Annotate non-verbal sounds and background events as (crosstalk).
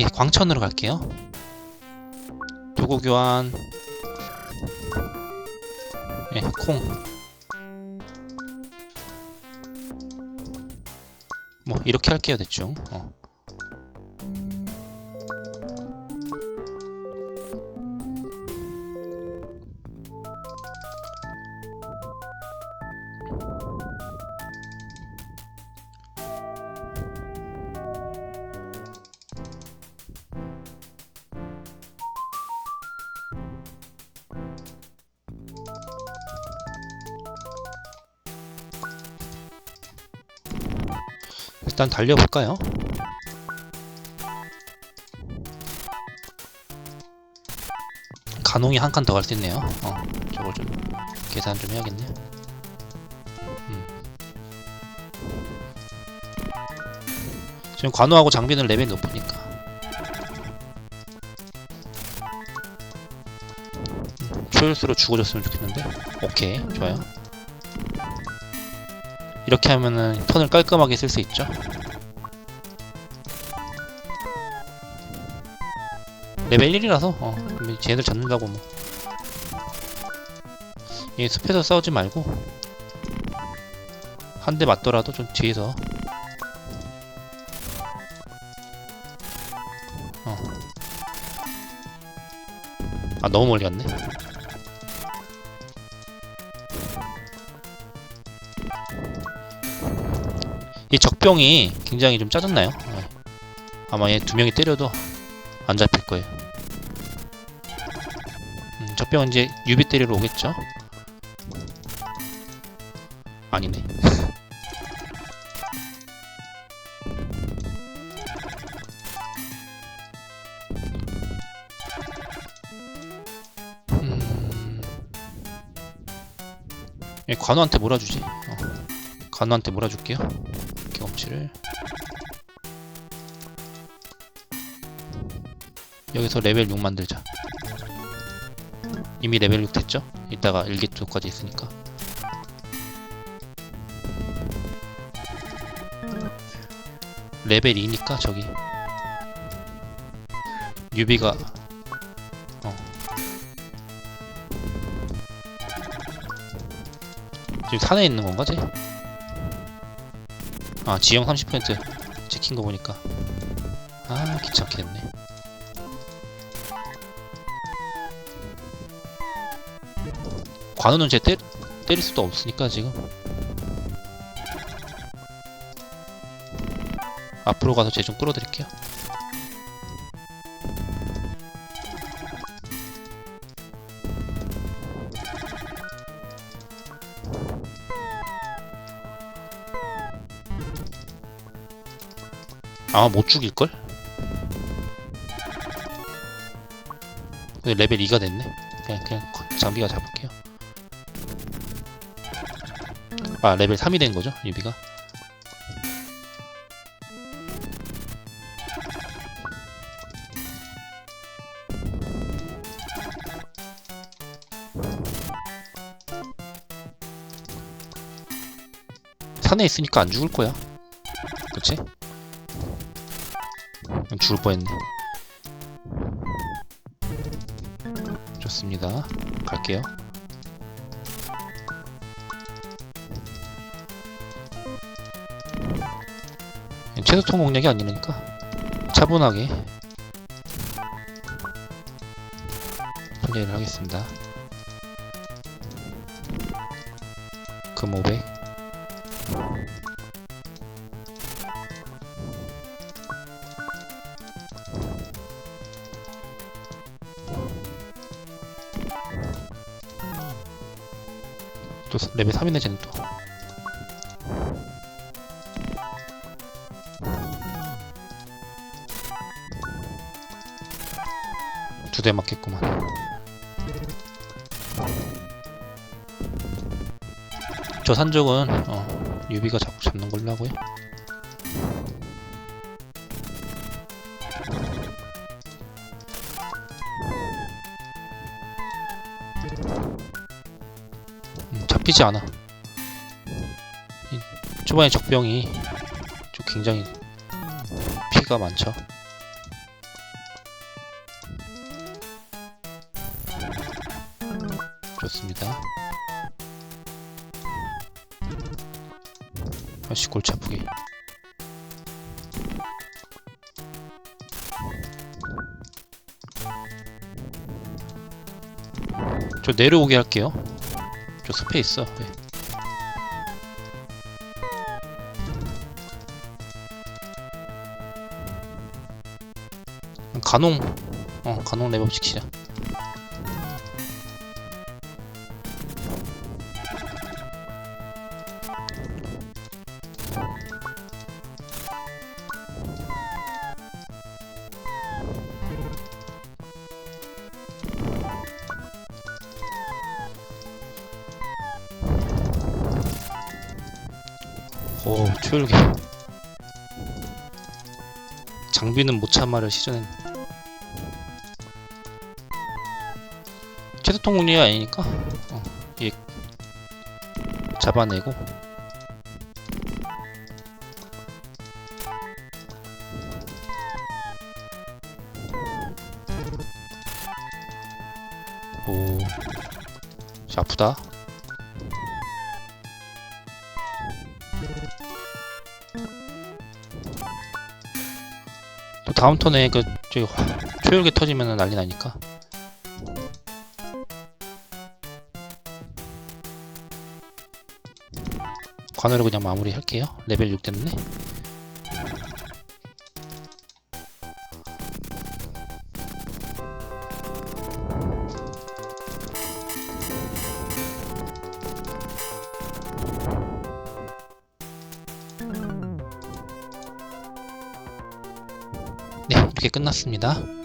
예, 광천으로 갈게요. 도구 교환. 예, 콩. 뭐 이렇게 할게요, 대충. 어. 일단 달려볼까요? 간홍이 한 칸 더 갈 수 있네요. 어, 저거 좀 계산 좀 해야겠네. 음. 지금 관우하고 장비는 레벨 높으니까. 음, 초열수로 죽어줬으면 좋겠는데. 오케이, 좋아요. 이렇게 하면은 턴을 깔끔하게 쓸 수 있죠. 레벨 1이라서 어, 쟤네들 잡는다고 뭐. 이 숲에서 싸우지 말고 한 대 맞더라도 좀 뒤에서 어. 아 너무 멀리 갔네. 이 적병이 굉장히 좀 짜증나요. 네. 아마 얘 두 명이 때려도 안 잡힐 거예요. 음, 적병은 이제 유비 때리러 오겠죠? 아니네. (laughs) 음... 얘 관우한테 몰아주지. 어. 관우한테 몰아줄게요. 경험치를 여기서 레벨 6 만들자 이미 레벨 6 됐죠? 이따가 일기투까지 있으니까 레벨 2니까 저기 유비가 어. 지금 산에 있는 건가 쟤? 아 지형 30% 찍힌 거 보니까. 아 귀찮게 됐네. 관우는 쟤 때, 때릴 수도 없으니까 지금. 앞으로 가서 쟤 좀 끌어드릴게요 아마 못 죽일걸? 근데 레벨 2가 됐네? 그냥 그냥 장비가 잡을게요. 아 레벨 3이 된 거죠 유비가? 산에 있으니까 안 죽을 거야 죽을 뻔했네. 좋습니다. 갈게요. 최소통 공략이 아니니까. 차분하게. 플레이를 하겠습니다. 금 500. 또 레벨 3이네 쟤는 또. 두 대 맞겠구만. 저 산적은 어, 유비가 자꾸 잡는 걸로 하고요. 음, 잡히지 않아. 이 초반에 적병이 좀 굉장히 피가 많죠. 좋습니다. 다시 골치 아프게. 저 내려오게 할게요. 저 숲에 있어. 네. 간홍, 어 간홍 랩업 시키자. 오 초열기. 장비는 못 참아를 시전했네 최소통 운이 아니니까. 어, 얘 잡아내고. 오. 자, 아프다 또 다음 턴에 그 저기 화- 초열기 터지면 난리 나니까. 관으로 그냥 마무리 할게요. 레벨 6 때문에 네 이렇게 끝났습니다